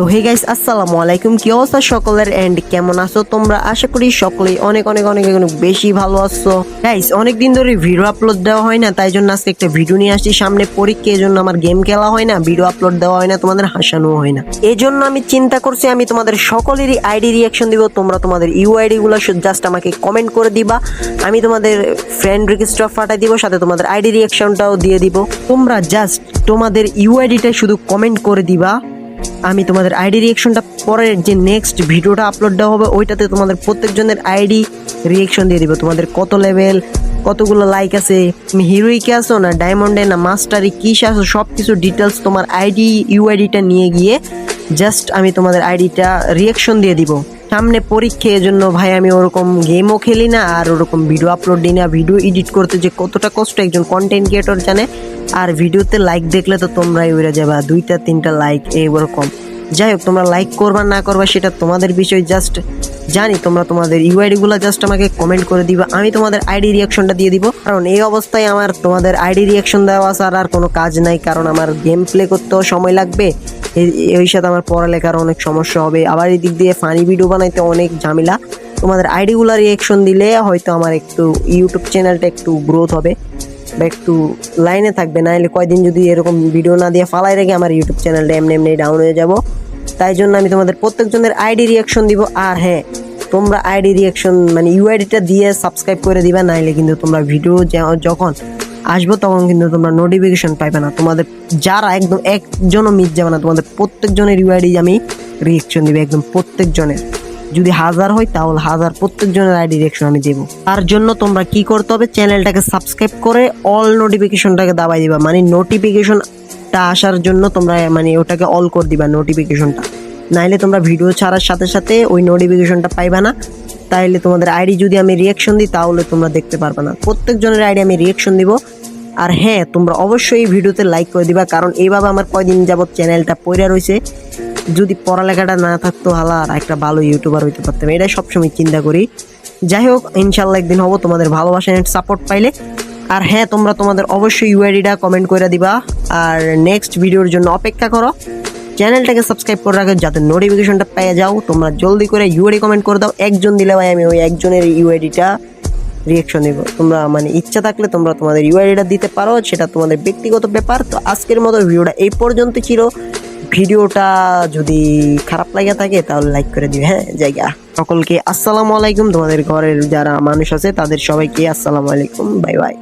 তো hey guys আসসালামু আলাইকুম, কি অবস্থা সকলের? এন্ড কেমন আছো তোমরা? আশা করি সকলেই অনেক অনেক অনেক অনেক বেশি ভালো আছো। গাইস অনেক দিন ধরে ভিডিও আপলোড দেওয়া হয় না, তাই জন্য আজকে একটা ভিডিও নিয়ে আসছি। সামনে পরীক্ষা জন্য আমার গেম খেলা হয় না ভিডিও আপলোড দেওয়া হয় না, তোমাদের হাসানো হয় না। এই জন্য আমি চিন্তা করছি, আমি তোমাদের সকলেরই আইডি রিয়াকশন দিব। তোমরা তোমাদের ইউআইডি গুলো জাস্ট আমাকে কমেন্ট করে দিবা। আমি তোমাদের ফ্রেন্ড রিকোয়েস্টটা পাঠাই দিব, সাথে তোমাদের আইডি রিয়াকশনটাও দিয়ে দিব। তোমরা জাস্ট তোমাদের ইউ ইউআইডিটা শুধু কমেন্ট করে দিবা। আমি তোমাদের আইডি রিয়েকশনটা পরের যে নেক্সট ভিডিওটা আপলোড দেওয়া হবে, ওইটাতে তোমাদের প্রত্যেকজনের আইডি রিয়েকশন দিয়ে দিব। তোমাদের কত লেভেল কতগুলো লাইক আছে, তুমি হিরোইকে আসো না ডায়মন্ডে না মাস্টারি কিসে আসো সব কিছু ডিটেলস তোমার আইডি ইউআইডিটা নিয়ে গিয়ে জাস্ট আমি তোমাদের আইডিটা রিয়েকশন দিয়ে দিব। সামনে পরীক্ষা জন্য ভাই আমি ওরকম গেমও খেলি না, আর ওরকম ভিডিও আপলোড দিই না। ভিডিও এডিট করতে যে কতটা কষ্ট একজন কন্টেন্ট ক্রিয়েটর জানে, আর ভিডিওতে লাইক দেখলে তো তোমরাই উড়ে যাবা। দুইটা, তিনটা লাইক এইরকম। যাই হোক, তোমরা লাইক করবা, না করবা সেটা তোমাদের বিষয়। জাস্ট জানি তোমরা তোমাদের ইউআইডি গুলো জাস্ট আমাকে কমেন্ট করে দিবা। আমি তোমাদের আইডি রিয়াকশনটা দিয়ে দিব। কারণ এই অবস্থায় আমার তোমাদের আইডি রিয়াকশন দেওয়া ছাড়া আর কোনো কাজ নাই, কারণ আমার গেম প্লে করতেও সময় লাগবে। এই- সাথে আমার পড়ালেখার অনেক সমস্যা হবে। আবার এই দিক দিয়ে ফানি ভিডিও বানাইতে অনেক ঝামেলা। তোমাদের আইডিগুলো রিয়াকশন দিলে হয়তো আমার একটু ইউটিউব চ্যানেলটা একটু গ্রোথ হবে বা একটু লাইনে থাকবে। না হলে কয়দিন যদি এরকম ভিডিও না দিয়ে ফালাই রেখে আমার ইউটিউব চ্যানেলটা এমনি এমনি ডাউন হয়ে যাব। তাই জন্য আমি তোমাদের প্রত্যেকজনের আইডি রিয়াকশন দিব। আর হ্যাঁ তোমরা আইডি রিয়াকশন মানে ইউআইডিটা দিয়ে সাবস্ক্রাইব করে দিবা। নাইলে কিন্তু তোমরা ভিডিও যখন আসব, তখন কিন্তু তোমরা নোটিফিকেশন পাইবে না। তোমাদের যারা একদম একজনও মিস যাবে না, তোমাদের প্রত্যেকজনের ইউআইডি আমি রিয়াকশন দিবে, একদম প্রত্যেকজনের। যদি হাজার হয়, তাহলে হাজার প্রত্যেকজনের আইডি রিয়াকশন আমি দেবো। তার জন্য তোমরা কি করতে হবে, চ্যানেলটাকে সাবস্ক্রাইব করে অল নোটিফিকেশনটাকে দাবাই দিবা। মানে নোটিফিকেশনটা আসার জন্য তোমরা মানে ওটাকে অল করে দিবা নোটিফিকেশনটা নাইলে তোমরা ভিডিও ছাড়ার সাথে সাথে ওই নোটিফিকেশনটা পাইবা না। তাইলে তোমাদের আইডি যদি আমি রিয়াকশন দিই, তাহলে তোমরা দেখতে পারবে না। প্রত্যেকজনের আইডি আমি রিয়াকশন দিব। আর হ্যাঁ তোমরা অবশ্যই এই ভিডিওতে লাইক করে দিবা, কারণ এইভাবে আমার কয়দিন যাবত চ্যানেলটা পড়ে রয়েছে যদি পড়ালেখাটা না থাকতো, হালা, আর একটা ভালো ইউটিউবার হইতে পারতাম। এটাই সবসময় চিন্তা করি। যাই হোক, ইনশাল্লাহ একদিন হব, তোমাদের ভালোবাসা অ্যান্ড সাপোর্ট পাইলে। আর হ্যাঁ তোমরা তোমাদের অবশ্যই ইউআইডিটা কমেন্ট করে দিবা। আর নেক্সট ভিডিওর জন্য অপেক্ষা করো। চ্যানেলটাকে সাবস্ক্রাইব করে রাখো, যাতে নোটিফিকেশনটা পেয়ে যাও। তোমরা জলদি করে ইউআইডি কমেন্ট করে দাও। একজন দিলে ভাই আমি ওই একজনের ইউআইডিটা রিয়েকশন দিব তোমরা মানে ইচ্ছা থাকলে তোমরা তোমাদের ইউআইডিটা দিতে পারো, সেটা তোমাদের ব্যক্তিগত ব্যাপার। তো আজকের মতো ভিডিওটা এই পর্যন্ত ছিল। ভিডিওটা যদি খারাপ লাগে থাকে, তাহলে লাইক করে দিবে হ্যাঁ? জায়গা সকলকে আসসালামু আলাইকুম। তোমাদের ঘরের যারা মানুষ আছে, তাদের সবাইকে আসসালামু আলাইকুম। Bye bye.